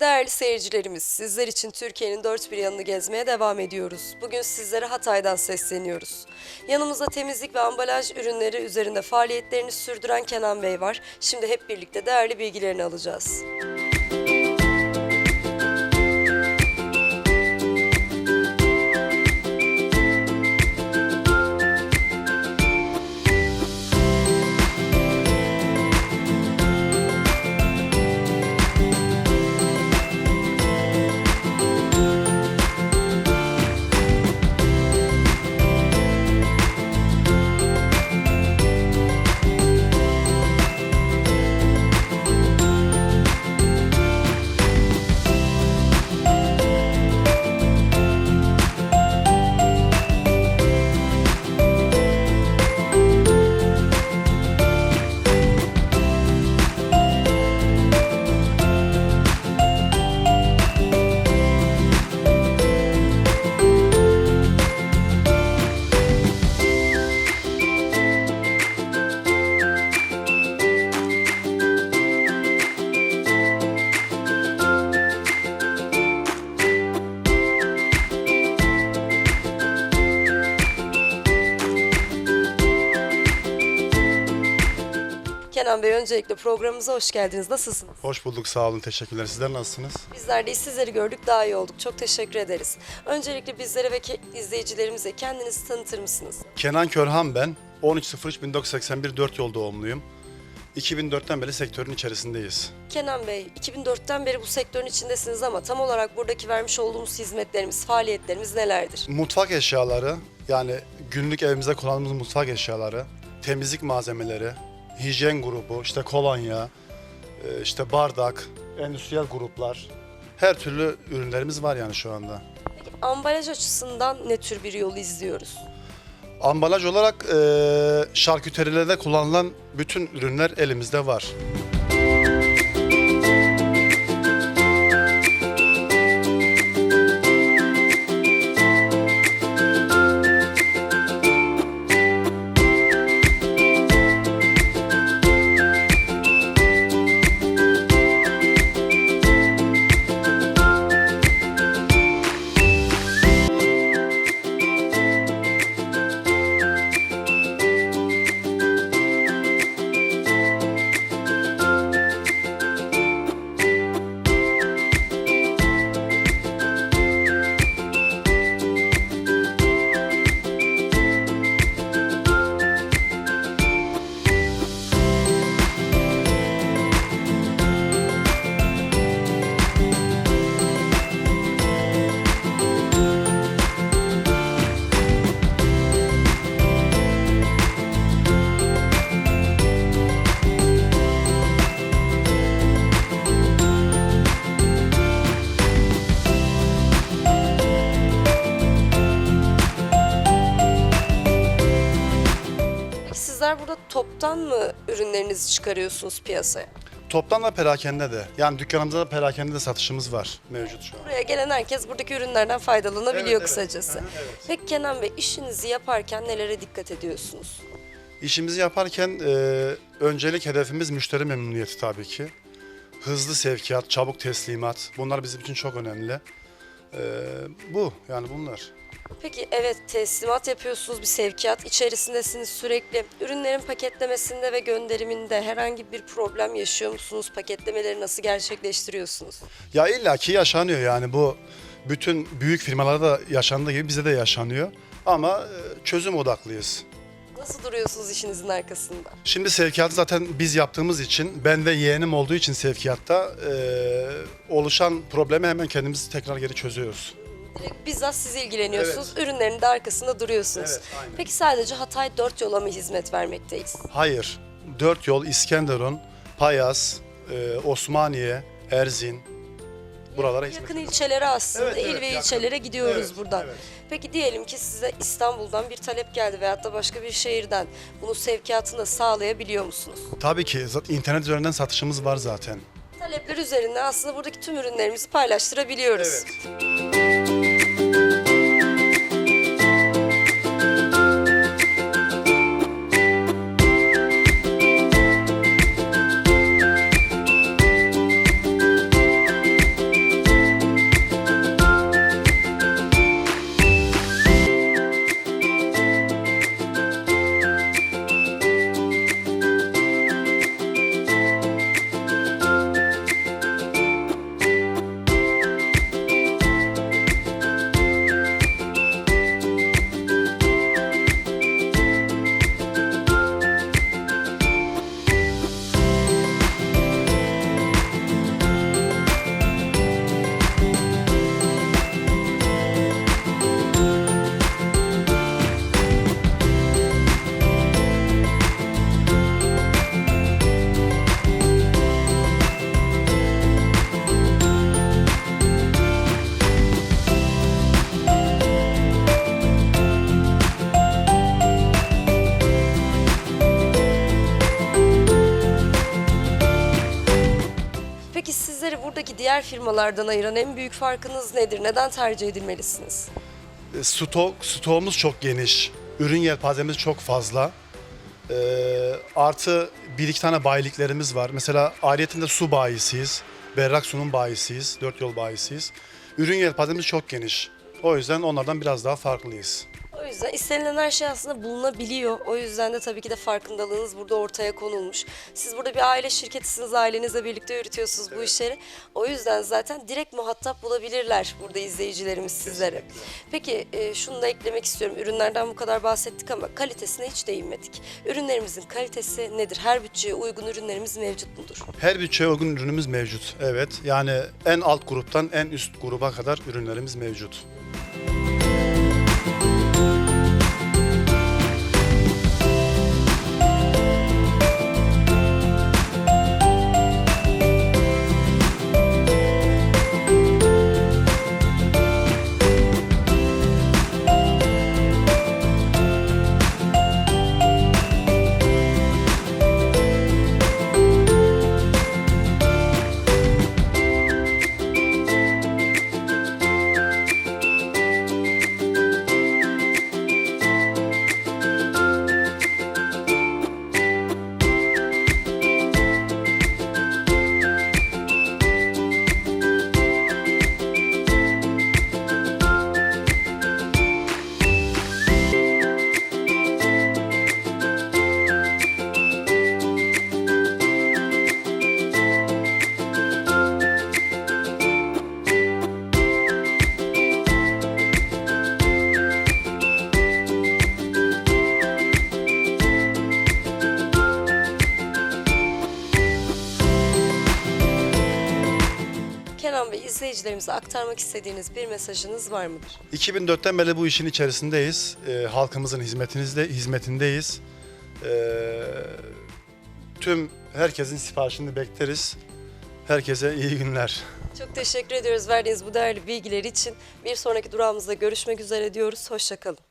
Değerli seyircilerimiz, sizler için Türkiye'nin dört bir yanını gezmeye devam ediyoruz. Bugün sizlere Hatay'dan sesleniyoruz. Yanımızda temizlik ve ambalaj ürünleri üzerinde faaliyetlerini sürdüren Kenan Bey var. Şimdi hep birlikte değerli bilgilerini alacağız. Kenan Bey öncelikle programımıza hoş geldiniz. Nasılsınız? Hoş bulduk, sağ olun, teşekkürler. Sizler nasılsınız? Bizler de sizleri gördük daha iyi olduk. Çok teşekkür ederiz. Öncelikle bizlere ve izleyicilerimize kendinizi tanıtır mısınız? Kenan Körhan ben. 13.03.1981 4 yol doğumluyum. 2004'ten beri sektörün içerisindeyiz. Kenan Bey, 2004'ten beri bu sektörün içindesiniz ama tam olarak buradaki vermiş olduğumuz hizmetlerimiz, faaliyetlerimiz nelerdir? Mutfak eşyaları, yani günlük evimize kullandığımız mutfak eşyaları, temizlik malzemeleri, hijyen grubu, işte kolonya, e, işte bardak, endüstriyel gruplar. Her türlü ürünlerimiz var yani şu anda. Peki ambalaj açısından ne tür bir yol izliyoruz? Ambalaj olarak e, şarküterilerde kullanılan bütün ürünler elimizde var. Sizler burada toptan mı ürünlerinizi çıkarıyorsunuz piyasaya? Toptan da perakende de. Yani dükkanımızda da perakende de satışımız var mevcut şu an. Buraya gelen herkes buradaki ürünlerden faydalanabiliyor Evet, evet. kısacası. Hı hı, evet. Peki Kenan Bey işinizi yaparken nelere dikkat ediyorsunuz? İşimizi yaparken e, öncelik hedefimiz müşteri memnuniyeti tabii ki. Hızlı sevkiyat, çabuk teslimat bunlar bizim için çok önemli. E, bu yani bunlar. Peki evet teslimat yapıyorsunuz bir sevkiyat içerisindesiniz sürekli. Ürünlerin paketlemesinde ve gönderiminde herhangi bir problem yaşıyor musunuz? Paketlemeleri nasıl gerçekleştiriyorsunuz? Ya illaki yaşanıyor yani bu bütün büyük firmalarda da yaşandığı gibi bize de yaşanıyor. Ama e, çözüm odaklıyız. Nasıl duruyorsunuz işinizin arkasında? Şimdi sevkiyatı zaten biz yaptığımız için, ben ve yeğenim olduğu için sevkiyatta e, oluşan problemi hemen kendimiz tekrar geri çözüyoruz. Direkt bizzat siz ilgileniyorsunuz, ürünlerin de arkasında duruyorsunuz. Evet, aynen. Peki sadece Hatay 4 yola mı hizmet vermekteyiz? Hayır. Dört yol İskenderun, Payas, e, Osmaniye, Erzin. Buralara hizmet Yakın ilçelere aslında, Evet, evet, il ve yakın. ilçelere gidiyoruz Evet, buradan. evet. Peki diyelim ki size İstanbul'dan bir talep geldi veyahut da başka bir şehirden. Bunu sevkiyatını sağlayabiliyor musunuz? Tabii ki zaten internet üzerinden satışımız var zaten. Talepler üzerine aslında buradaki tüm ürünlerimizi paylaştırabiliyoruz. Evet. Diğer firmalardan ayıran en büyük farkınız nedir? Neden tercih edilmelisiniz? E, Stok, stoğumuz çok geniş. Ürün yelpazemiz çok fazla. E, artı bir iki tane bayiliklerimiz var. Mesela ayrıyetinde su bayisiyiz. Berrak sunum bayisiyiz. Dört yol bayisiyiz. Ürün yelpazemiz çok geniş. O yüzden onlardan biraz daha farklıyız. Yüzden istenilen her şey aslında bulunabiliyor. O yüzden de tabii ki de farkındalığınız burada ortaya konulmuş. Siz burada bir aile şirketisiniz, ailenizle birlikte yürütüyorsunuz bu işleri. O yüzden zaten direkt muhatap bulabilirler burada izleyicilerimiz sizlere. Peki e, şunu da eklemek istiyorum. Ürünlerden bu kadar bahsettik ama kalitesine hiç değinmedik. Ürünlerimizin kalitesi nedir? Her bütçeye uygun ürünlerimiz mevcut mudur? Her bütçeye uygun ürünümüz mevcut. Evet. Yani en alt gruptan en üst gruba kadar ürünlerimiz mevcut. İzleyicilerimize aktarmak istediğiniz bir mesajınız var mıdır? 2004'ten beri bu işin içerisindeyiz. Ee, halkımızın hizmetinizde hizmetindeyiz. Ee, tüm herkesin siparişini bekleriz. Herkese iyi günler. Çok teşekkür ediyoruz verdiğiniz bu değerli bilgiler için. Bir sonraki durağımızda görüşmek üzere diyoruz. Hoşçakalın.